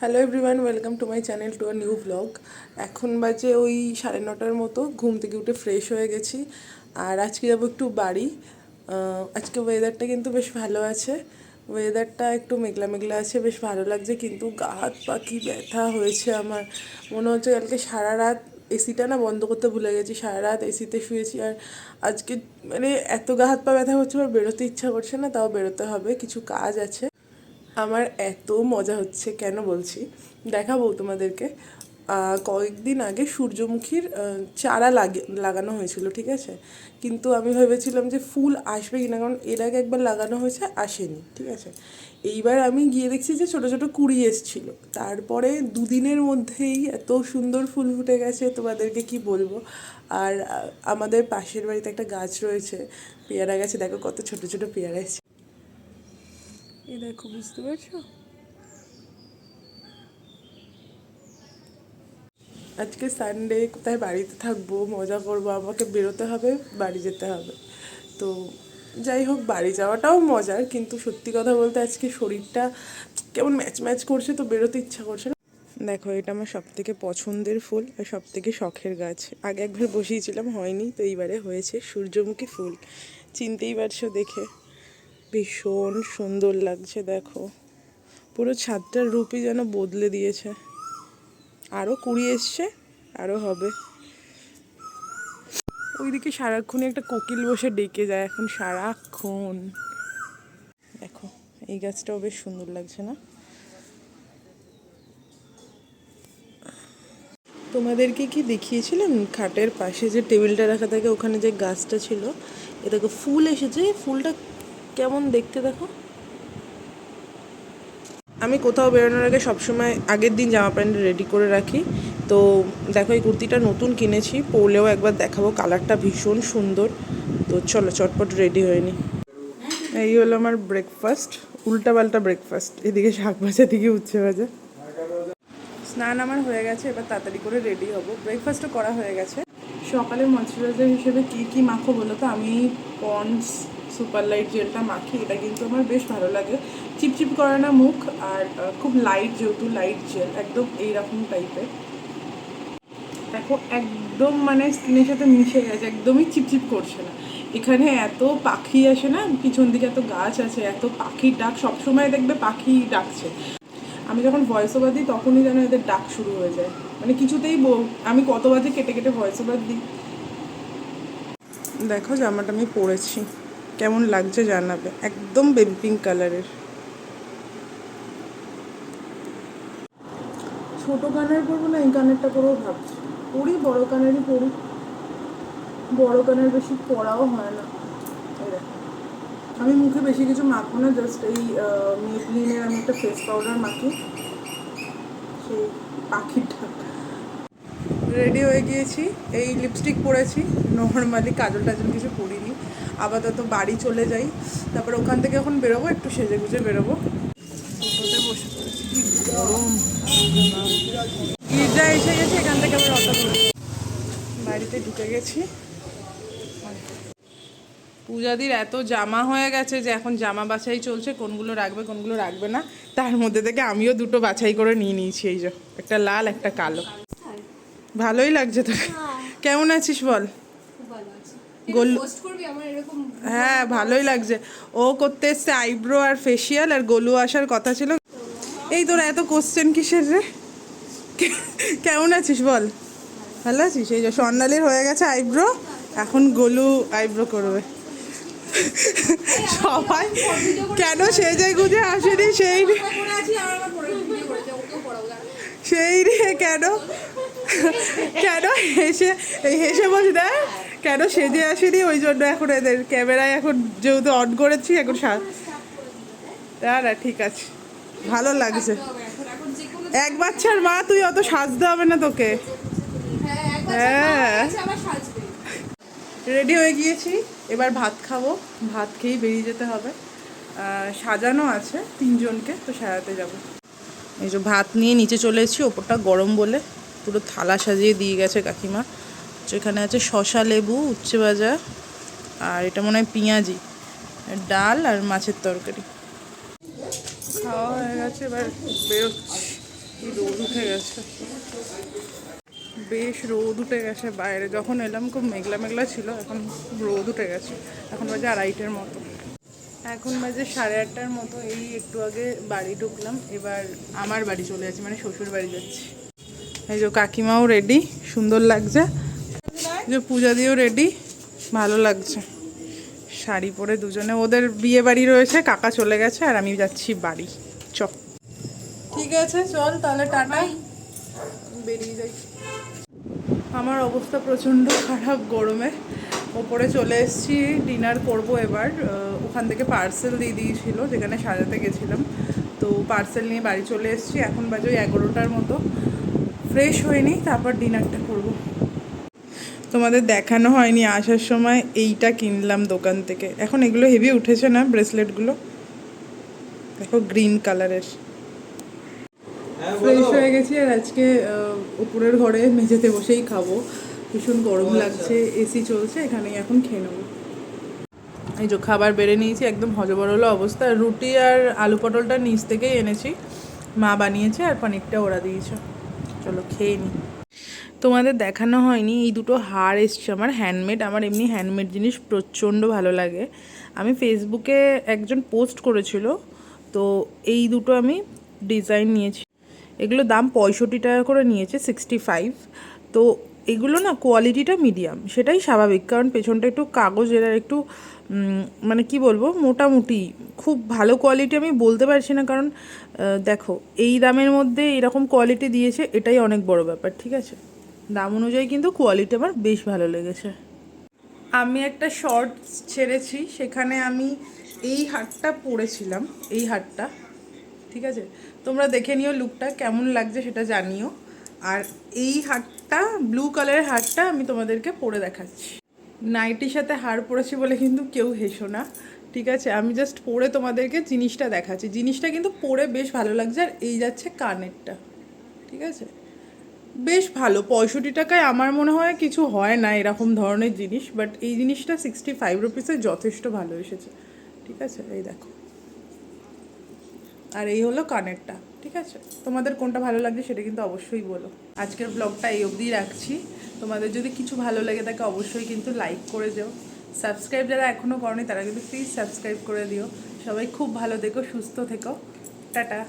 Hello everyone welcome to my channel to a new blog এখন বাজে ওই সাড়ে নটার মতো, ঘুম থেকে উঠে ফ্রেশ হয়ে গেছি। আর আজকে যাব একটু বাড়ি। আজকে ওয়েদারটা কিন্তু বেশ ভালো আছে। ওয়েদারটা একটু মেঘলা মেঘলা আছে, বেশ ভালো লাগছে, কিন্তু গা হাত পা কি ব্যথা হয়েছে আমার। মনে হচ্ছে কালকে সারা রাত এসিটা না বন্ধ করতে ভুলে গেছি, সারা রাত এসিতে শুয়েছি। আর আজকে মানে এত গা হাত পা ব্যথা হচ্ছে, আমার বেরোতে ইচ্ছা করছে না, তাও বেরোতে হবে, কিছু কাজ আছে। আমার এত মজা হচ্ছে কেন বলছি? দেখাবো তোমাদেরকে। কয়েকদিন আগে সূর্যমুখীর চারা লাগে, লাগানো হয়েছিল, ঠিক আছে? কিন্তু আমি ভেবেছিলাম যে ফুল আসবে কিনা, কারণ এর আগে একবার লাগানো হয়েছে, আসেনি, ঠিক আছে? এইবার আমি গিয়ে দেখছি যে ছোটো ছোটো কুড়ি এসছিল। তারপরে দুদিনের মধ্যেই এত সুন্দর ফুল ফুটে গেছে, তোমাদেরকে কি বলব? আর আমাদের পাশের বাড়িতে একটা গাছ রয়েছে, পেয়ারা গাছে, দেখো কত ছোট ছোট পেয়ারা এসছে। এই দেখো, বুঝতে পারছ? আজকে সানডে কোথায় বাড়িতে থাকব, মজা করব, আমাকে বেরোতে হবে, বাড়ি যেতে হবে। তো যাই হোক, বাড়ি যাওয়াটাও মজার, কিন্তু সত্যি কথা বলতে আজকে শরীরটা কেমন ম্যাচ ম্যাচ করছে তো বেরোতে ইচ্ছা করছে না। দেখো, এটা আমার সব থেকে পছন্দের ফুল আর সব থেকে শখের গাছ। আগে একবার বসিয়েছিলাম, হয়নি, তো এইবারে হয়েছে সূর্যমুখী ফুল। চিনতেই পারছ দেখে। ভীষণ সুন্দর লাগছে, দেখো। পুরো ছাদটার রূপই যেন বদলে দিয়েছে। আরও কুড়ি এসছে আরও হবে। ওইদিকে সারাক্ষণই একটা কোকিল বসে ডেকে যায়, এখন সারাক্ষণ। দেখো, এই গাছটাও বেশ সুন্দর লাগছে না? তোমাদেরকে কি দেখিয়েছিলাম? খাটের পাশে যে টেবিলটা রাখা থাকে, ওখানে যে গাছটা ছিল, এ দেখো ফুল এসেছে ফুলটা কেমন দেখতে দেখো? আমি কোথাও বেরোনোর আগে সবসময় আগের দিন জামা প্যান্ট রেডি করে রাখি। তো দেখো, এই কুর্তিটা নতুন কিনেছি, পরলেও একবার দেখাবো। কালারটা ভীষণ সুন্দর। তো চলো, চটপট রেডি হয়নি এই হলো আমার ব্রেকফাস্ট উল্টা পাল্টা ব্রেকফাস্ট এদিকে শাক ভাজা দিকে উচ্ছে ভাজা। স্নান আমার হয়ে গেছে, এবার তাড়াতাড়ি করে রেডি হব। ব্রেকফাস্টও করা হয়ে গেছে। সকালে ময়শ্চারাইজার হিসেবে কি কি মাখো বলো তো? আমি পন্ডস সুপার লাইট জেলটা মাখি এটা কিন্তু আমার বেশ ভালো লাগে। চিপচিপ করে না মুখ, আর খুব লাইট যেহেতু লাইট জেল একদম এইরকম টাইপের দেখো, একদম মানে স্কিনের সাথে মিশে গেছে, একদমই চিপচিপ করছে না। এখানে এত পাখি আসে না, পিছন দিকে এত গাছ আছে, এত পাখির ডাক, সবসময় দেখবে পাখি ডাকছে। আমি যখন ভয়েস ওভার দিই, তখনই যেন এদের ডাক শুরু হয়ে যায়। মানে কিছুতেই আমি কত বাজে কেটে কেটে ভয়েস ওভার দিই। দেখো, জামাটা আমি পরেছি। কেমন লাগছে জানাবে। একদম বেবি পিঙ্ক কালারের ছোট কানের পরবো না, এই কানেরটা পরেও ভাবছি। পরি, বড় কানেরই পরি। বড় কানের বেশি পরাও হয় না। আমি মুখে বেশি কিছু মাখবো না জাস্ট এই মেবলিনের আমি একটা ফেস পাউডার মাখি। সেই পাখির পাখিটা। রেডি হয়ে গিয়েছি। এই লিপস্টিক পরেছি। নর্মালি কাজল টাজল কিছু পরিনি। আপাতত বাড়ি চলে যাই। তারপর ওখান থেকে এখন বেরোবো, একটু সেজে গুজে বেরোবো। গির্জা এসে গেছে, এখান থেকে আবার অটো বাড়িতে ঢুকে গেছি। পূজাদির এত জামা হয়ে গেছে যে এখন জামা বাছাই চলছে, কোনগুলো রাখবে কোনগুলো রাখবে না। তার মধ্যে থেকে আমিও দুটো বাছাই করে নিয়ে নিয়েছি, এই যে। একটা লাল, একটা কালো। ভালোই লাগছে তোকে। কেমন আছিস বল? গোল হ্যাঁ ভালোই লাগছে। ও করতে এসছে আইব্রো আর ফেসিয়াল আর গোলু আসার কথা ছিল। এই তোর এত কোশ্চেন কিসের রে? কেমন আছিস বল? ভালো আছিস? এই যে স্বর্ণালীর হয়ে গেছে আইব্রো এখন গোলু আইব্রো করবে। সবাই কেন সেজে গুজে আসেনি সেই। সেই রে কেন? কেন হেসে হেসে বসে দেয়? কেন সেজে আসেনি? ওই জন্য এখন এদের ক্যামেরায় এখন যেহেতু অন করেছি, এখন সা না ঠিক আছে। ভালো লাগছে। এক বাচ্চার মা, তুই অত সাজতে হবে না তোকে। হ্যাঁ। রেডি হয়ে গিয়েছি। এবার ভাত খাব। ভাত খেয়েই বেরিয়ে যেতে হবে। সাজানো আছে তিনজনকে, তো সাজাতে যাব। এই যে ভাত নিয়ে নিচে চলে এসেছি, ওপরটা গরম বলে। পুরো থালা সাজিয়ে দিয়ে গেছে কাকিমা। এখানে আছে শশা লেবু, উচ্ছে ভাজা, আর এটা মনে হয় পেঁয়াজি, ডাল আর মাছের তরকারি। খাওয়া হয়ে গেছে, এবার বেরোচ্ছি। রোদ উঠে গেছে। বেশ রোদ উঠে গেছে বাইরে। যখন এলাম, খুব মেঘলা মেঘলা ছিল, এখন রোদ উঠে গেছে। এখন বাজে আড়াইটের মতো। এখন বাজে সাড়ে আটটার মতো। এই একটু আগে বাড়ি ঢুকলাম। এবার আমার বাড়ি চলে যাচ্ছি মানে শ্বশুর বাড়ি যাচ্ছি। এই যে কাকিমাও রেডি সুন্দর লাগছে। যে পূজা দিয়েও রেডি ভালো লাগছে। শাড়ি পরে দুজনে, ওদের বিয়ে বাড়ি রয়েছে, কাকা চলে গেছে, আর আমি যাচ্ছি বাড়ি। চ ঠিক আছে, চল তাহলে টাটাই বেরিয়ে যাই। আমার অবস্থা প্রচণ্ড খারাপ গরমে। ওপরে চলে এসেছি ডিনার করব এবার। ওখান থেকে পার্সেল দিয়ে দিয়েছিল, যেখানে সাজাতে গেছিলাম। তো পার্সেল নিয়ে বাড়ি চলে এসেছি, এখন বাজে ওই এগারোটার মতো। ফ্রেশ হয়নি তারপর ডিনারটা করব। তোমাদের দেখানো হয়নি আসার সময় এইটা কিনলাম দোকান থেকে। এখন এগুলো হেভি উঠেছে না ব্রেসলেটগুলো দেখো গ্রিন কালারের ফ্রেশ হয়ে গেছি আর আজকে উপরের ঘরে মেঝেতে বসেই খাব। ভীষণ গরম লাগছে এসি চলছে এখানেই এখন খেয়ে নেব। এই যে খাবার বেড়ে নিয়েছি একদম হজবরল অবস্থা। রুটি আর আলু পটলটা নিচ থেকেই এনেছি। মা বানিয়েছে আর পনিরটা ওরা দিয়েছে। চলো খেয়ে নিই তোমাদের দেখানো হয়নি, এই দুটো হার এসছে। আমার হ্যান্ডমেড আমার এমনি হ্যান্ডমেড জিনিস প্রচণ্ড ভালো লাগে। আমি ফেসবুকে একজন পোস্ট করেছিল, তো এই দুটো আমি ডিজাইন নিয়েছি। এগুলো দাম পঁয়ষট্টি টাকা করে নিয়েছে সিক্সটি ফাইভ তো এগুলো না কোয়ালিটিটা মিডিয়াম সেটাই স্বাভাবিক। কারণ পেছনটা একটু কাগজের আর একটু মানে কি বলব, মোটামুটি। খুব ভালো কোয়ালিটি আমি বলতে পারছি না, কারণ দেখো, এই দামের মধ্যে এরকম কোয়ালিটি দিয়েছে, এটাই অনেক বড় ব্যাপার, ঠিক আছে? দাম অনুযায়ী কিন্তু কোয়ালিটি আমার বেশ ভালো লেগেছে। আমি একটা শর্ট ছেড়েছি, সেখানে আমি এই হারটা পরেছিলাম, এই হারটা, ঠিক আছে? তোমরা দেখে নিও লুকটা কেমন লাগছে সেটা জানিও। আর এই হারটা ব্লু কালারের হারটা আমি তোমাদেরকে পরে দেখাচ্ছি। নাইটির সাথে হার পরেছি বলে কিন্তু কেউ হেসো না, ঠিক আছে? আমি জাস্ট পরে তোমাদেরকে জিনিসটা দেখাচ্ছি। জিনিসটা কিন্তু পরে বেশ ভালো লাগছে আর এই যাচ্ছে কানেরটা, ঠিক আছে? বেশ ভালো, পঁয়ষট্টি টাকায় আমার মনে হয় কিছু হয় না এরকম ধরনের জিনিস বাট এই জিনিসটা সিক্সটি ফাইভ রুপিসে যথেষ্ট ভালো এসেছে, ঠিক আছে? এই দেখো। আর এই হলো কানেরটা, ঠিক আছে? তোমাদের কোনটা ভালো লাগছে সেটা কিন্তু অবশ্যই বলো। আজকের ব্লগটা এই অবধি রাখছি। তোমাদের যদি কিছু ভালো লাগে তাকে অবশ্যই কিন্তু লাইক করে যেও সাবস্ক্রাইব যারা এখনও করনি তারা কিন্তু প্লিজ সাবস্ক্রাইব করে দিও। সবাই খুব ভালো থেকো, সুস্থ থেকো। টাটা।